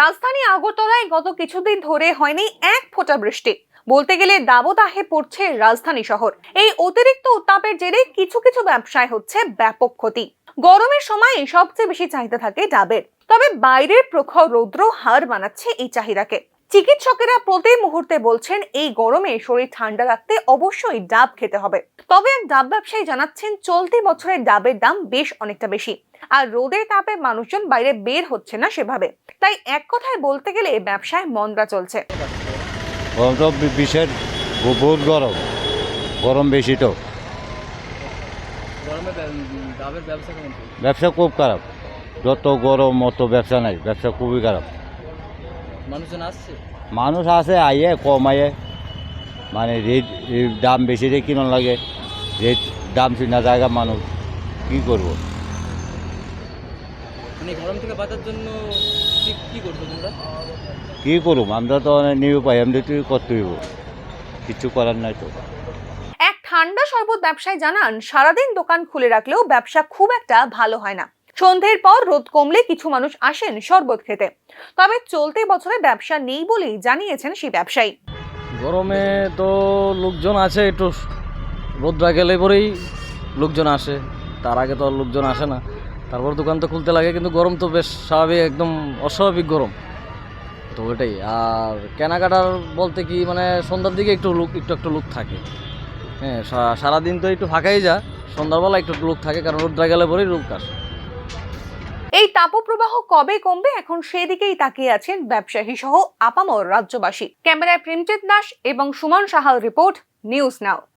রাজধানী আগরতলায় গত কিছুদিন ধরে হয়নি এক ফোঁটা বৃষ্টি। বলতে গেলে দাবদাহে পড়ছে রাজধানী শহর। এই অতিরিক্ত উত্তাপের জেরে কিছু কিছু ব্যবসায় হচ্ছে ব্যাপক ক্ষতি। গরমের সময় সবচেয়ে বেশি চাহিদা থাকে ডাবের। তবে বাইরের প্রখর রৌদ্র হার বানাচ্ছে এই চাহিদাকে। চিকিৎসকেরা প্রতি মুহূর্তে বলছেন এই গরমে শরীর ঠান্ডা রাখতে অবশ্যই ডাব খেতে হবে। তবে এক ডাব ব্যবসায়ী জানাচ্ছেন চলতি বছরের ডাবের দাম বেশ অনেকটা বেশি। আর রোদের তাপে মানুষজন বাইরে বের হচ্ছে না সেভাবে। তাই এক কথায় বলতে গেলে ব্যবসায় মন্দা চলছে। গরম বিশের বহুত গরম। গরম বেশি তো। ব্যবসা খুব খারাপ। যত গরম অত ব্যবসা নাই। ব্যবসা খুবই খারাপ। মানুষজন আসছে? মানুষ আছে আইয়ে কম আইয়ে। মানে রেট রেট দাম বেশি রে কিনো লাগে। রেট দাম চিনা জায়গা মানুষ কি করব? মানে গরম থেকে বাঁচার জন্য কি কি করছ তোমরা? কি করুম আমরা তো নিউ পাই আমরা তুই করতে হইব? কিছু করার নাই তো। এক ঠান্ডা শরবত ব্যবসায়ী জানান সারাদিন দোকান খুলে রাখলেও ব্যবসা খুব একটা ভালো হয় না। সন্ধ্যের পর রোদ কমলে কিছু মানুষ আসেন শরবত খেতে। তবে চলতি বছরে ব্যবসা নেই বলেই জানিয়েছেন সেই ব্যবসায়ী। গরমে তো লোকজন আছে একটু রোদ্রা গেলে পরেই লোকজন আসে। তার আগে তো আর লোকজন আসে না। তারপর দোকান তো খুলতে লাগে, কিন্তু গরম তো বেশ স্বাভাবিক, একদম অস্বাভাবিক গরম। তো ওইটাই। আর কেনাকাটার বলতে কি মানে সন্ধ্যার দিকে একটু লুক, একটু একটু লুক থাকে। হ্যাঁ সারাদিন তো একটু ফাঁকাই যা সন্ধ্যাবেলা একটু লোক থাকে, কারণ রোদ্রা গেলে পরেই লোক আসে। এই তাপপ্রবাহ কবে কমবে? এখন সেদিকেই তাকিয়ে আছেন ব্যবসায়ী সহ আপামর রাজ্যবাসী। ক্যামেরায় প্রেমজিৎ দাস এবং Suman Sahal report, news now.